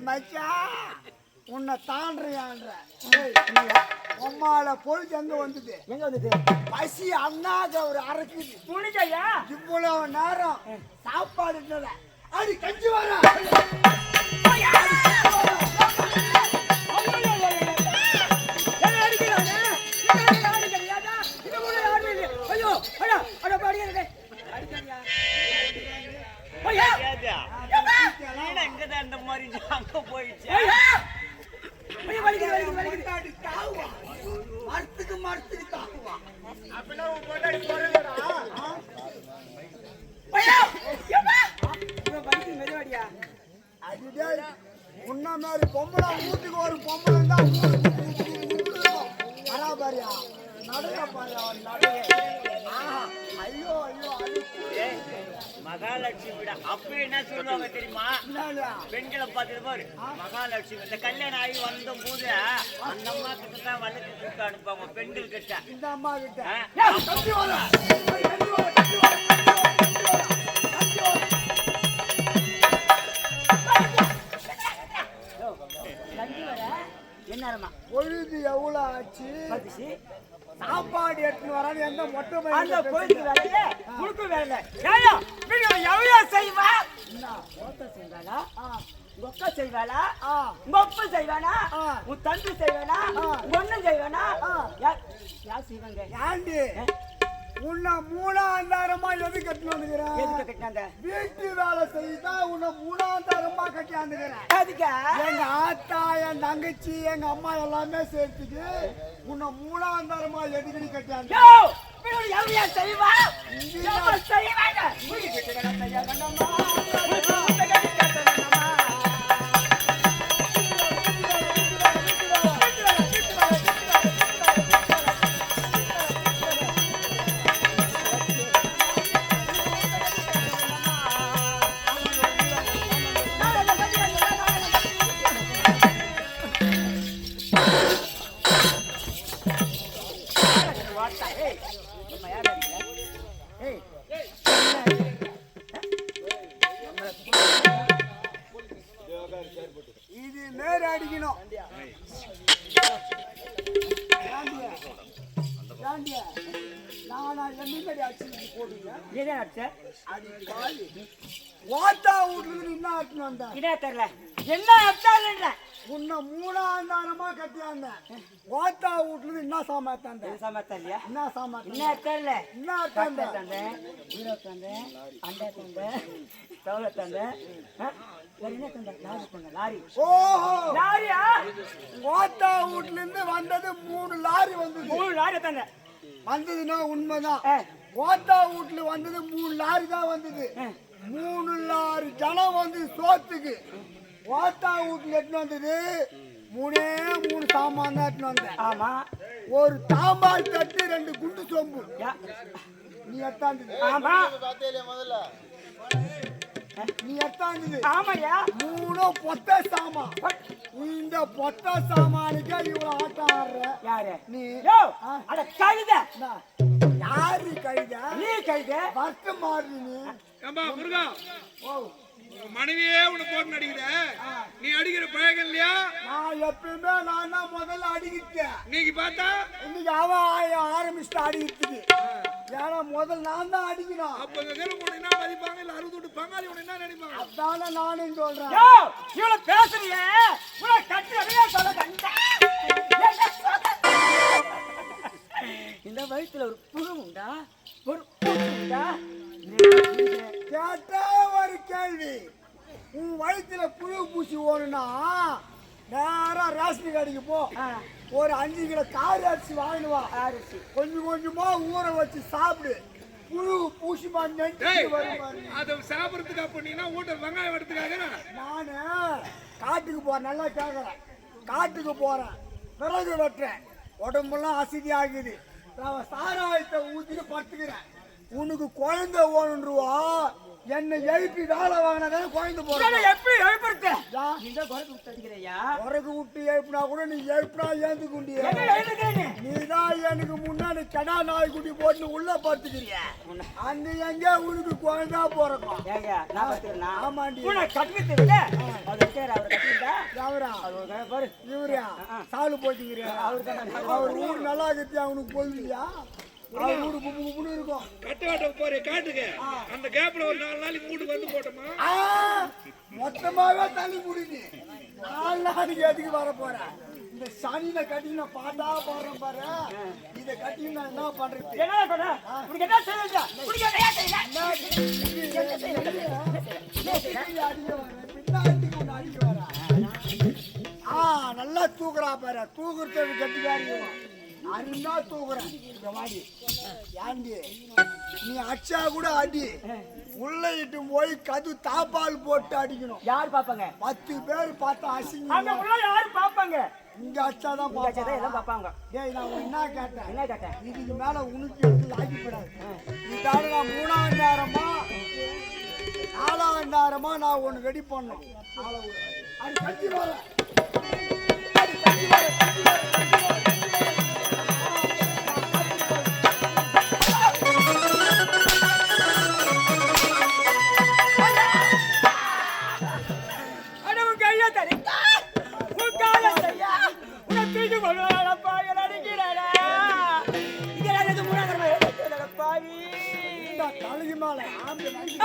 மச்சான் உன்னை தாண்டுறியான்ற. உம்மால பொழுது எங்க வந்தது? எங்க வந்தது? பசி அண்ணாத ஒரு அரைக்குது புனிதையா இவ்வளவு நேரம் சாப்பாடு இல்ல. அடி கஞ்சி வர இந்த மாதிரி அங்க போயிடுச்சு. தாவுவா? மரத்துக்கு மரத்துக்கு தாக்குவா அதுடே உன்ன மாதிரி பொம்பளை வீட்டுக்கு ஒரு பொம்பளை தான் வரா பாரியா நடுங்க பாரியா நடுங்க. ஆஹா, ஐயோ ஐயோ மகாலட்சுமி விட அப்ப என்ன சொல்லுவாங்க தெரியுமா? பெண்களை பார்த்துட்டு பாரு. மகாலட்சுமி இந்த கல்யாணம் ஆகி வந்த போது அந்த அம்மா கிட்ட தான் கொடுத்து அனுப்புவாங்க பெண்கள் கிட்ட. இந்த அம்மா கட்டி. பொழுது எவ்வளவு ஆச்சு? சாப்பாடு எடுத்துன்னு வரான்னு எந்த மொட்டை அந்த கோயிலுக்கு வேலையே குடுக்க வேலை ஏயா நீங்க எவ்வளவு செய்வா? ஓத்த செய்வாளா? உங்க அக்கா செய்வாளா. உங்க அப்பா செய்வானா. உன் தம்பி செய்வானா? அண்ணன் செய்வானா. யார் யார் செய்வாங்க? ஏண்டி? உன்னை மூணாந்தாயிரமா எது கட்டின்னு வந்துக்கிறேன்? எதுக்கு கட்டினாங்க வீட்டு வேலை செய்தா உன்னை மூணாந்தாயிரமா கட்டி வந்துக்கிறேன். அதுக்கா எங்க ஆத்தா என் தங்கச்சி எங்க அம்மா எல்லாமே சேர்த்துக்கு உன்னை மூணாந்தாயிரமா எதுக்கடி கட்டி யோ நீங்க எவ்வளவு செய்வா? செய்வாங்க என்ன அடிச்சாலுன்ற உன்னை மூணாந்தாயிரமா கட்டியாந்த. ஓட்டா வீட்டுல இருந்து என்ன சாமாத்தாந்த இது சமத்தா இல்லையா என்ன சாமாத்த என்ன தெரியல என்ன கட்டை தந்தேன் ஹீரோ தந்தேன் அண்டை தந்தேன் தவளை? வேற என்ன தந்தேன் லாரி ஓஹோ! லாரியா? ஓட்டா வீட்டுல இருந்து வந்தது மூணு லாரி வந்தது. மூணு லாரி தந்தேன் வந்ததுன்னா உண்மைதான். ஓட்டா வீட்டுல வந்தது மூணு லாரி தான் வந்தது. மூணு லாரி ஜனம் வந்து சோத்துக்கு. ஓட்டா வீட்டுல எடுத்துன்னு வந்தது. மூணே மூணு சாமான் தான் எடுத்துன்னு வந்தேன். ஆமா. ஒரு தாம்பால் தட்டு ரெண்டு குண்டு சொம்பு. யா. நீ எத்தாந்தது ஆமா. நீ எத்தாந்தது ஆமாயா மூணு பொட்ட சாமான். இந்த பொட்ட சாமானுக்கே இவ்வளவு ஆட்டம் ஆடுற. யாரு? நீ. அட கழுத? யாரு கைத நீ கழுத. வர்க்க மாறு நீ ஏம்பா முருகா. ஓ. மனைவியே உன்னை போட்டு நடிக்கிற நீ அடிக்கிற பழகம் இல்லையா? நான் எப்பயுமே நான் தான் முதல்ல அடிக்கிட்டேன். இன்னைக்கு பார்த்தா? இன்னைக்கு ஆய- ஆரம்பிச்சுட்டு அடிக்கிறதுக்கு ஏன்னா முதல்ல நான் தான் அடிக்கணும். அப்ப இந்த என்ன மதிப்பாங்க இல்ல அறுபது விட்டு பங்காளி உன்னை என்ன நினைப்பாங்க அதானே நானும் சொல்றேன். இவ்வளவு பேசுறிய? இவ்வளவு கட்டுறதையே சொல்ல கண்டா இந்த வயித்துல ஒரு புழு உண்டா? ஒரு பூச்சி உண்டா? கேட்டா ஒரு கேள்வி. உன் வயித்துல புழு பூச்சி ஓடுனா நேரா ரேஷன் கடைக்கு போ. ஒரு அஞ்சு கிலோ காரி அரிசி வாங்கிட்டு வா. அரிசி. கொஞ்சம் கொஞ்சமா ஊற வச்சு சாப்பிடு. புழு பாரு. அதை சாப்பிடறதுக்கு என்ன ஊட்ட வெங்காயம் எடுத்துக்காக நானு காட்டுக்கு போறேன் நல்லா கேட்கறேன் காட்டுக்கு போறேன். விறகு வெட்டுறேன். உடம்பெல்லாம் அசதி ஆகுது நான் சாராயத்தை ஊத்திட்டு படுத்துக்கிறேன். உனக்கு குழந்தை ஓணுருவா என்னை எழுப்பி வேலை வாங்கினா குழந்தை போறேன் எப்படி எழுப்புறது? இந்த குரல் விட்டுறியா விறகு விட்டு எழுப்பினா கூட நீ எழுப்பினா ஏந்து குண்டிய எழுதுகிறேன்னு நீதான் எனக்கு முன்னாடி கடா நாய்க்குட்டி போட்டு உள்ள படுத்துக்கிறிய அங்க எங்க உனக்கு குழந்தை பார்த்துக்கிறேன்? ஆமாண்டி. பாரு இவரா? சாலு போட்டுக்கிறியா? அவர் ஊர் நல்லா இருக்குது அவனுக்கு போயியா இருக்கும். கட்டு வாட்டம் போறே காட்டுங்க. அந்த கேப்ல ஒரு நாலு நாளைக்கு வீட்டுக்கு வந்து போட்டோமா? ஆ, மொத்தமாவே தள்ளி முடிஞ்சு நாலு நாளைக்கு எதுக்கு வர போறேன் இந்த சனியில கட்டி நான் பாட்டா பாடுறேன் பாரு. இதை கட்டி நான் என்ன பண்றது? நல்லா தூக்குறா பாரு. தூக்குறது கட்டிக்காரி அருந்தா தூக்குறேன். இந்த வாடி. ஏண்டி? நீ அடிச்சா கூட அடி. உள்ள இட்டு போய் கது தாப்பால் போட்டு அடிக்கணும். யார் பாப்பாங்க? பத்து பேர் பார்த்தா உள்ள யாரு பாப்பாங்க? இங்க சரி, எல்லாம் பாப்பாங்க பாப்பாங்க. டேய் நான் என்ன கேட்டேன்? என்ன கேட்டேன்? இதுக்கு மேல உனக்கு எடுத்து லாக்கிப்படாது இதால நான் மூணாவது நேரமா நாலாவது நேரமா நான் ஒண்ணு ரெடி பண்ணணும். நாளை விடு. அது கட்டி வர அது கட்டி வர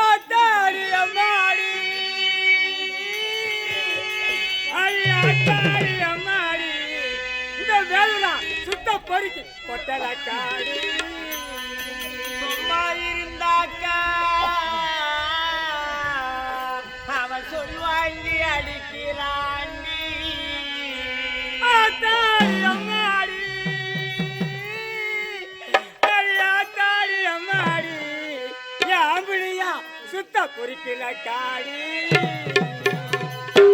அத்தாடி அம்மாடி. ஐயா அத்தாடி அம்மாடி. இந்த வேலுனா சுத்த பொறுக்கி. கொட்டலக்காடி சும்மா இருந்தாக்கா. அவன் சொல்வாங்கி அடிக்கிறாண்டி. அத்தாடி அம்மாடி குறிப்பில காடி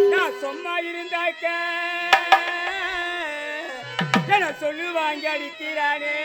நான் சும்மா இருந்தாக்க. என சொல்லுவாங்க அடிக்கிறானே.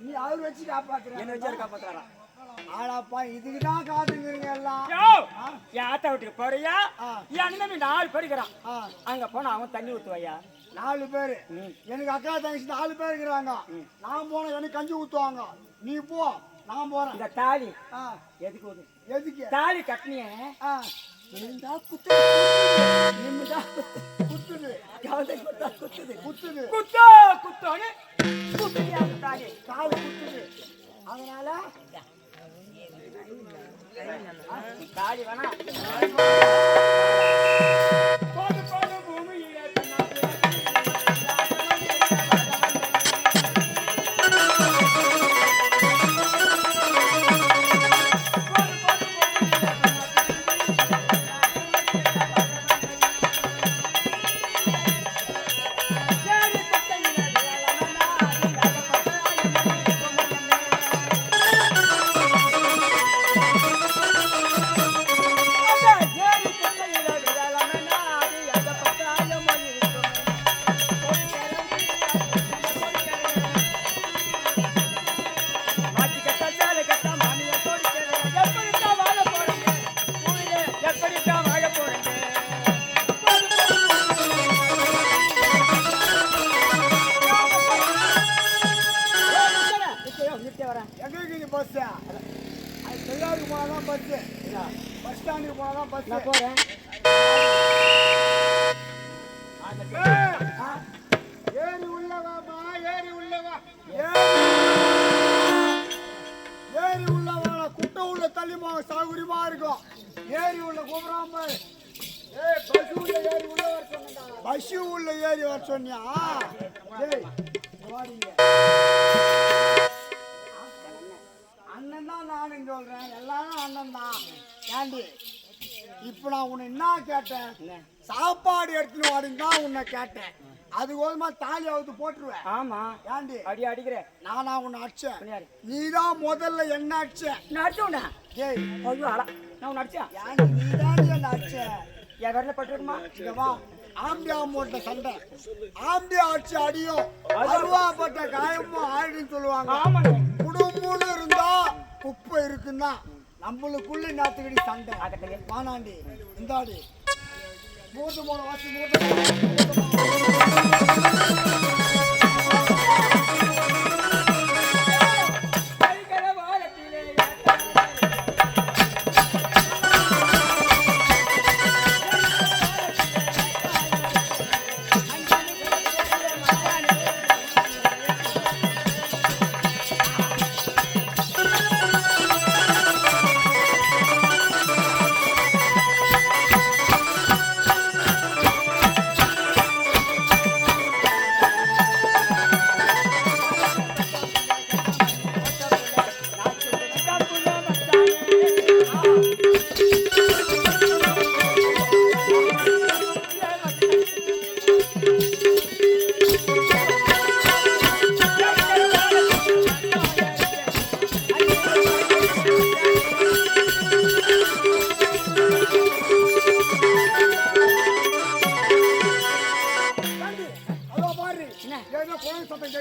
நீ அவர் வச்சு காப்பாத்துற. என்ன வச்சு காப்பாத்துறாரா? ஆடாப்பா இதுக்கு தான் காத்துக்கிறீங்க எல்லாம் என் ஆத்த வீட்டுக்கு போறியா? ஆ. என் தம்பி நாலு பேர் இருக்கிறான். ஆ, அங்க போனா அவன் தண்ணி ஊத்துவையா? நாலு பேரு. எனக்கு அக்கா தங்கச்சி நாலு பேர் இருக்கிறாங்க. நான் போன எனக்கு கஞ்சி ஊத்துவாங்க. நீ போ நான் போறேன். இந்த தாலி. ஆ, எதுக்கு ஊது எதுக்கு? தாலி கட்டினிய. ஆ, இருந்தா குத்து. நிமிடா குத்துது கவலை குத்தா குத்துது குத்துது குத்தோ குத்தோன்னு. குத்துறியா அந்த தாலி கால் குத்துது அதனால தாலி வேணா ஏரி உள்ள வாழ குட்டை உள்ள தள்ளி போக சௌகரியமா இருக்கும். ஏரி உள்ள கூப்பிடாம. பசு உள்ள ஏரி வர சொன்னியா? அண்ணன் தான் நானும் சொல்றேன். எல்லாரும் அண்ணன் தான். ஏண்டி? இப்போ நான் உன்னை என்ன கேட்டேன்? சாப்பாடு எடுத்துன்னு வாடின்னு தான் உன்னை கேட்டேன். அது கோதுமா தாலி அவுத்து போட்டுருவேன். ஆமா. ஏண்டி? அடி அடிக்கிற நானா உன்னை அடிச்சேன்? நீ தான் முதல்ல என்ன அடிச்ச. நான் அடிச்சோண்டா ஏய் ஐயோ அல நான் உன்னை அடிச்சேன். ஏண்டி நீ தான் என்ன அடிச்ச? என் விரல பட்டுருக்குமா? இங்க வா. ஆம்பியா போட்ட சண்டை. ஆம்பியா அடிச்சு அடியும் அருவாப்பட்ட காயமும் ஆயிடுன்னு சொல்லுவாங்க. ஆமாங்க குடும்பம்னு இருந்தா குப்பை இருக்குன்னா நம்மளுக்குள்ள நேத்துக்கடி சண்டை. வானாண்டி இந்தாடி. மூட்டு போன வாசி மூட்டு Thank you. ஏதோ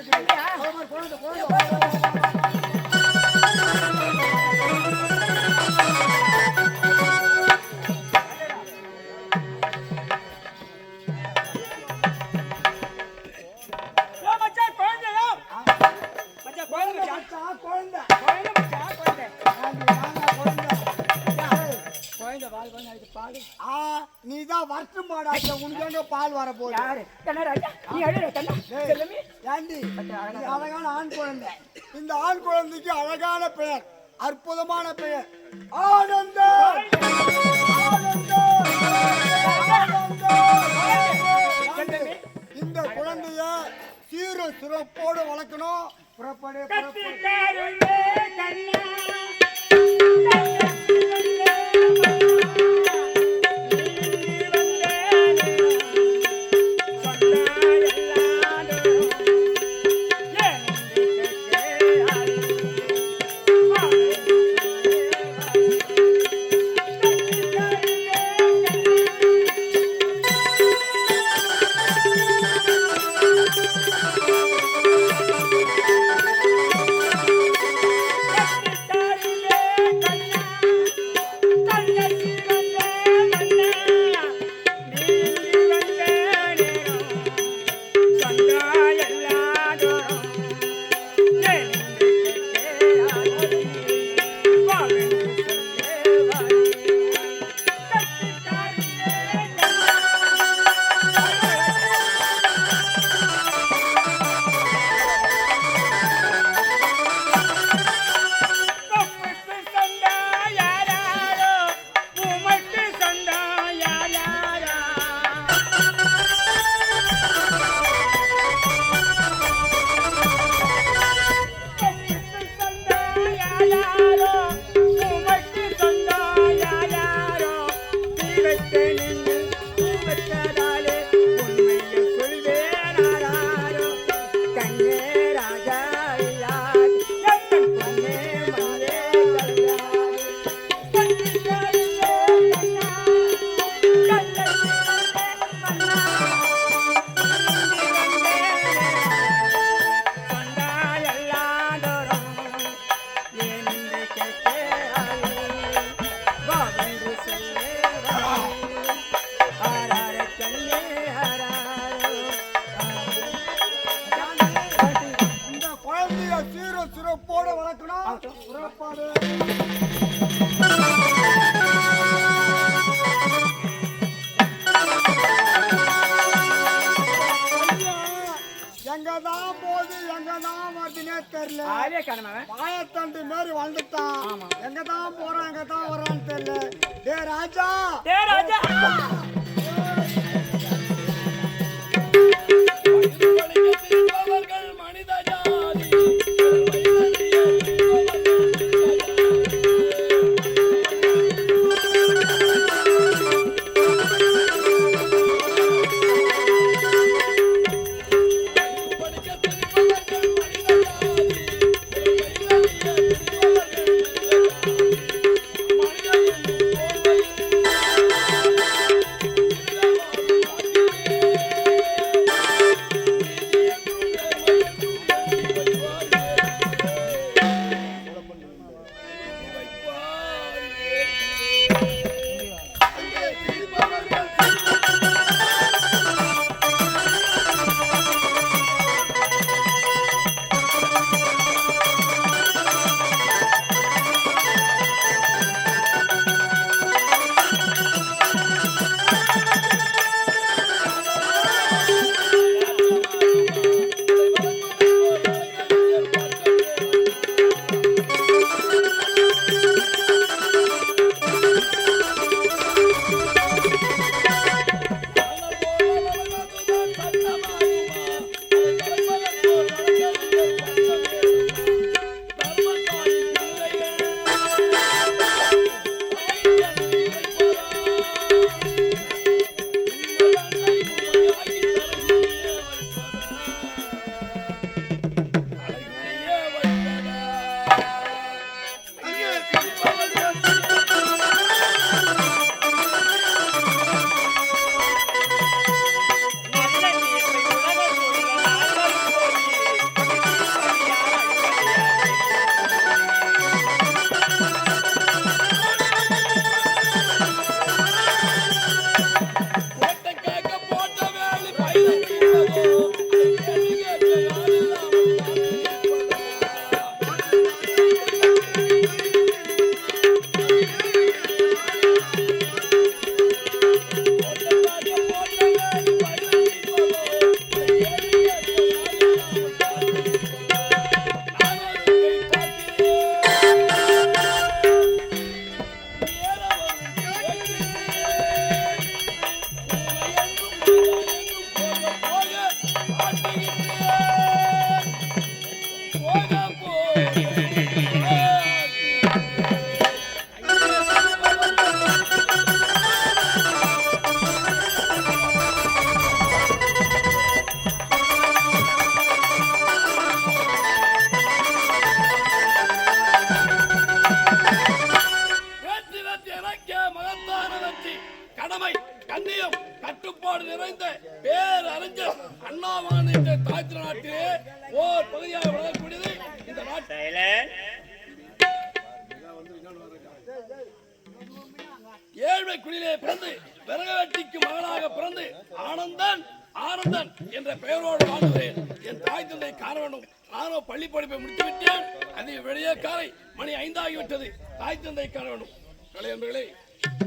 பிறந்து விறகு வெட்டிக்கு மகனாக பிறந்து ஆனந்தன் ஆனந்தன் என்ற பெயரோடு வாழ்கிறேன். என் தாய் தந்தை காண வேண்டும் நானும் பள்ளி படிப்பை முடித்து விட்டேன் அது வெளியே காலை மணி ஐந்தாகிவிட்டது. தாய் தந்தை காண வேண்டும் கலையன்பர்களே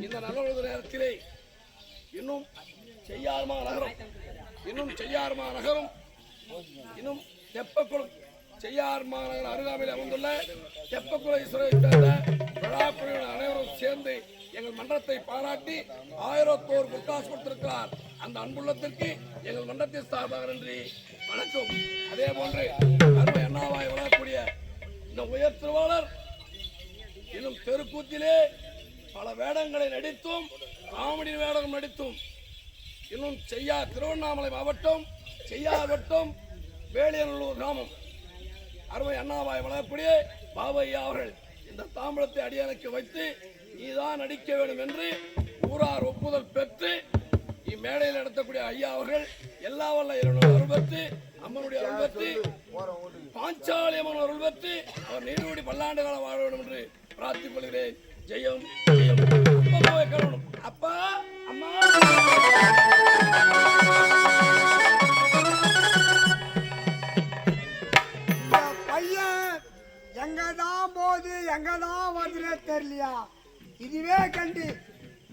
இந்த நல்ல நேரத்திலே இன்னும் செய்யாருமா நகரம்? இன்னும் செய்யாருமா நகரம்? இன்னும் தெப்பக்குளம் செய்யார் மாநகர் அருகாமையில் அமைந்துள்ள தெப்பக்குள ஈஸ்வரை சேர்ந்த விழாக்குழுவினர் அனைவரும் சேர்ந்து எங்கள் மன்றத்தை பாராட்டி ஆயிரத்தோர் பொற்காசு கொடுத்திருக்கிறார். அந்த அன்புள்ளத்திற்கு எங்கள் மன்றத்தின் சார்பாக நன்றி வணக்கம். அதே போன்று அருமை அண்ணாவாய் வளரக்கூடிய இந்த உயர் திருவாளர் இன்னும் தெருக்கூத்திலே பல வேடங்களை நடித்தும் காமெடி வேடம் நடித்தும் இன்னும் செய்யா திருவண்ணாமலை மாவட்டம் செய்யார் வட்டம் வேலியநல்லூர் கிராமம். அருமை அண்ணாவாய் வளரக்கூடிய பாபையா அவர்கள் இந்த தாம்பரத்தை அடியனுக்கு வைத்து நீதான் நடிக்க வேண்டும் என்று ஊரார் ஒப்புதல் பெற்று இம்மேடையில் நடத்தக்கூடிய ஐயா அவர்கள் எல்லா வல்ல இறைவனுடைய அருள்பத்து அம்மனுடைய அருள்பத்து பாஞ்சாலி அம்மன் அருள்பத்து அவர் நீடூடி பல்லாண்டு காலம் வாழ வேண்டும் என்று பிரார்த்திக் கொள்கிறேன். ஜெயம் ஜெயம். அப்பா அம்மா. இந்த பையன் தான் போகுது எங்கதான் வருதுன்னே தெரியலையா? இதுவே கண்டு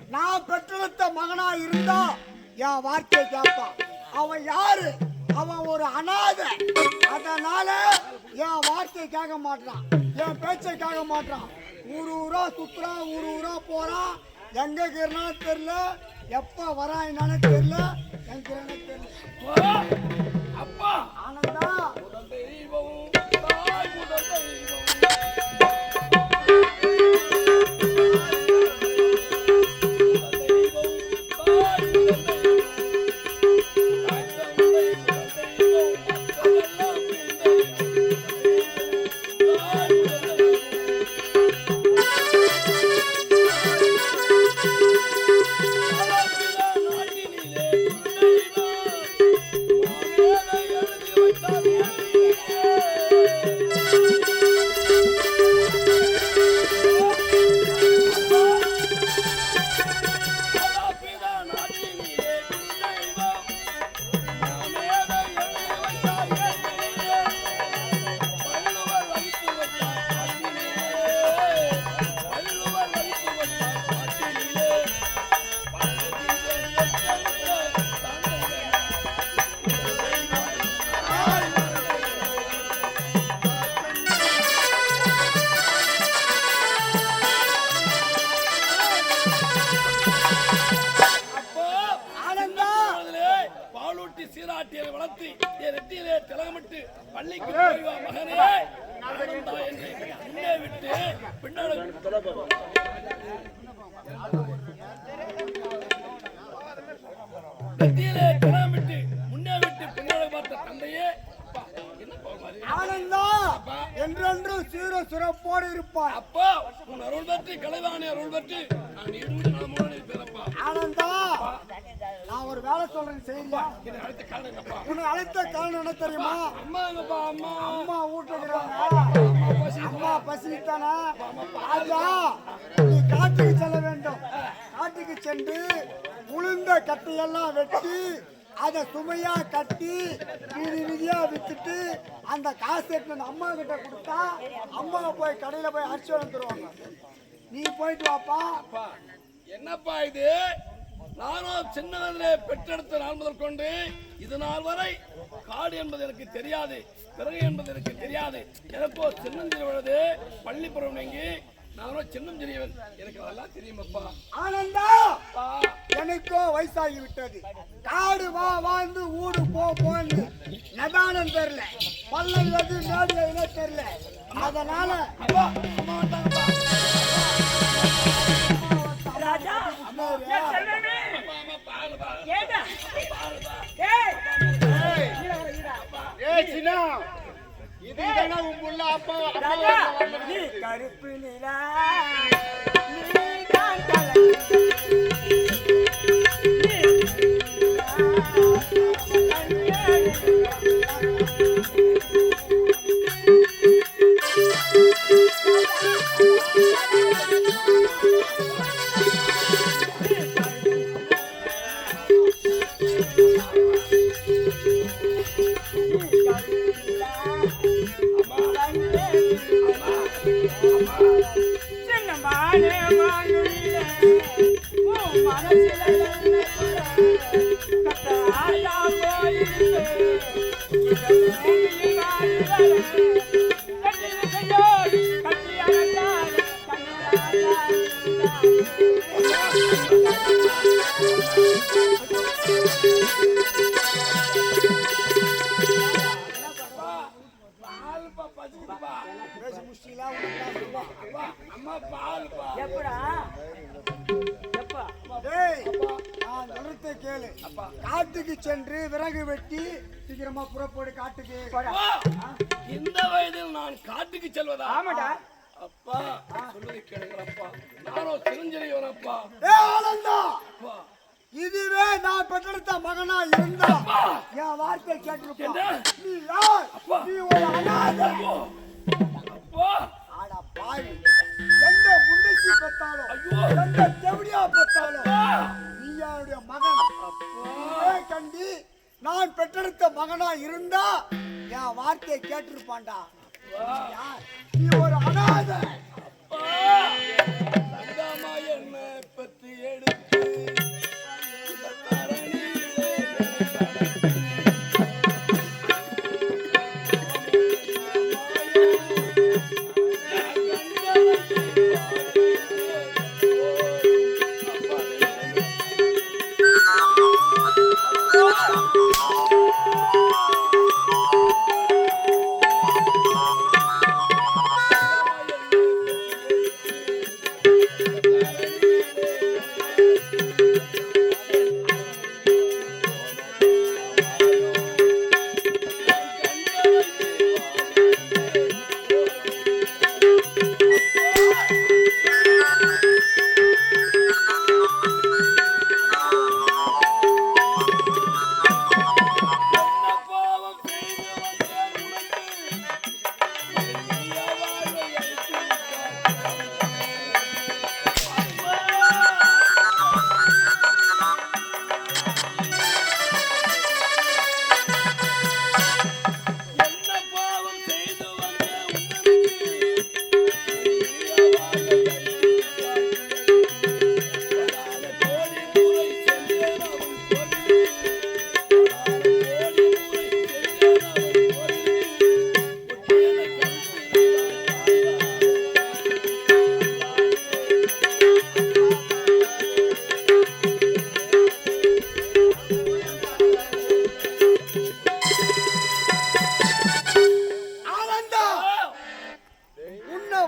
நான் பெற்றெடுத்த மகனா இருந்தா? என் வார்த்தையை கேட்பான். அவன் யாரு? அவன் ஒரு அனாதை. அதனால என் வார்த்தையை கேட்க மாட்டான். என் பேச்சை கேட்க மாட்டான். ஊரு ஊரா சுத்துறான் ஊரு ஊரா போறான் எங்க இருக்கிறான்னு தெரியல. எப்ப வரான் என்னன்னு தெரியல. இருக்கிறான்னு தெரியல. அப்பா, ஆனந்தா! தெய்வம் உன்னை அழைத்த காரணம் என்ன தெரியுமா? அம்மா அம்மா அம்மா பசி அம்மா பசித்தானா ராஜா நீ காட்டுக்கு செல்ல வேண்டும். காட்டுக்கு சென்று உளுந்த கட்டையெல்லாம் வெட்டி அதை சுமையா கட்டி வீதி வீதியா வித்துட்டு அந்த காசு எடுத்து அம்மா கிட்ட கொடுத்தா அம்மா போய் கடையில போய் அரிசி வந்துருவாங்க நீ போயிட்டு வாப்பா. என்னப்பா இது? நானும் சின்ன வயதிலே பெற்றெடுத்த நாள் முதல் கொண்டு இது நாள் வரை காடு என்பது எனக்கு தெரியாது பிறகு என்பது எனக்கு தெரியாது. எனக்கோ சின்னஞ்சிரி உள்ளது பள்ளி பருவம் நீங்கி நானும் சின்னம் சிறியவன் எனக்கு அதெல்லாம் தெரியுமப்பா ஆனந்தா! எனக்கோ வயசாகி விட்டது காடு வா வாழ்ந்து ஊடு போ போன்னு. நதானம் தெரியல. பல்லவி வந்து மேடியில தெரியல. அதனால ராஜா கருப்பு நிலா. கேளு காட்டுக்கு சென்று விறகு வெட்டி சீக்கிரமா புறப்படு காட்டுக்கு இந்த வயதில் நான் காட்டுக்கு செல்வதா? ஆமாடா. அப்பா சொல்லுதை கேளுங்களப்பா. நானும் சிரஞ்சீவியவனப்பா ஏ ஆனந்தா! அப்பா. இதுவே நான் பெற்றெடுத்த மகனா இருந்தா? என் வார்த்தை கேட்டிருப்பான் என்ன? நீ யார்? அப்பா. நீ ஒரு அனாதை. அப்பா. ஆட பாவி. எந்த பெற்றாலும் ஐயோ. எந்த செவிடியா அப்பா. நீ என்னுடைய மகன்? இதே கண்டி நான் பெற்றெடுத்த மகனா இருந்தா என் வார்த்தையை கேட்டிருப்பான்டா? நீ ஒரு அனாதை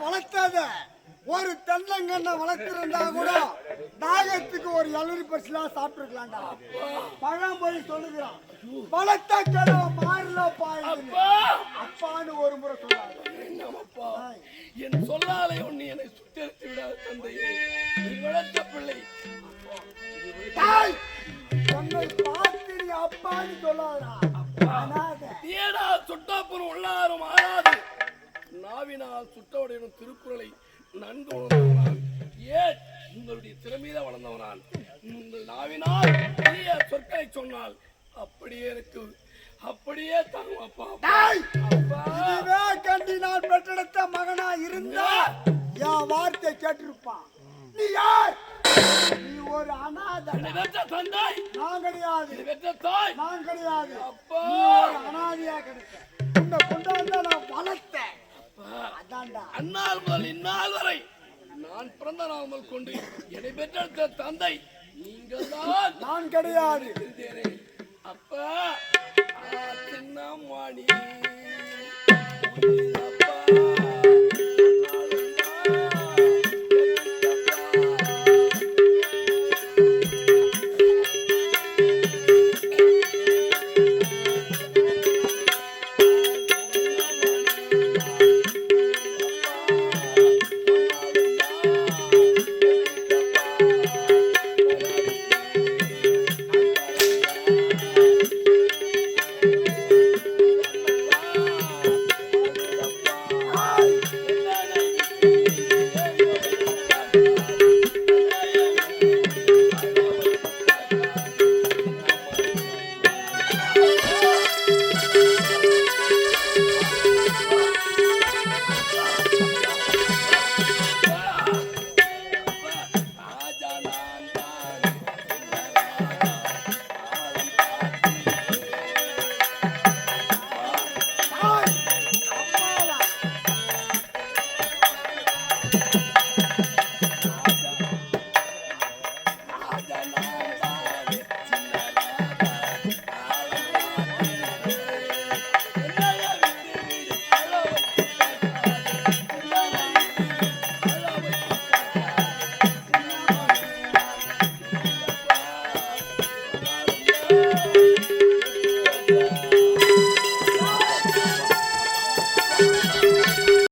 வளர்த்தத. ஒரு தென்னங்கண்ணை வளர்த்திருந்தா கூட தாகத்துக்கு ஒரு எழுநூறு பர்சன்ட் சாப்பிட்டுருக்கலாம்டா. பழமொழி சொல்லுகிறான். வளர்த்த கிழவ மாறல பாயுது அப்பா! அப்பான்னு ஒரு முறை சொன்னாங்க என் சொல்லாலே ஒண்ணு என்னை சுத்தரித்து விடாத தந்தையே. வளர்த்த பிள்ளை. தாய்! உன்னை பார்த்து நீ அப்பான்னு சொல்லாதடா. அனாதை. ஏடா சுட்டாப்புறம் உள்ளாரும் ஆறாது. நாவினால் சுட்டவுடையனும் திருக்குறளை நன்கு உணர்ந்தவனான் ஏன் உங்களுடைய திறமையில வளர்ந்தவனான் உங்கள் நாவினால் தீய சொற்களை சொன்னால் அப்படியே எனக்கு அப்படியே தாங்கும் அப்பா. அப்பா! கண்டி நான் பெற்றெடுத்த மகனா இருந்தா என் வார்த்தை கேட்டிருப்பான். நீ யார்? நீ ஒரு அனாதை என்னை பெற்ற தந்தை! நான் கிடையாது. பெற்ற தாய்! நான் கிடையாது. அப்பா! அனாதையா கிடைச்ச உன்னை கொண்டாந்து நான் வளர்த்தேன். அந்நாள் முதல் இந்நாள் வரை நான் பிறந்த நாள் முதல் கொண்டு என்னை பெற்றெடுத்த தந்தை நீங்கள் தான் நான் கிடையாது. அப்பா சின்னம்மாடி.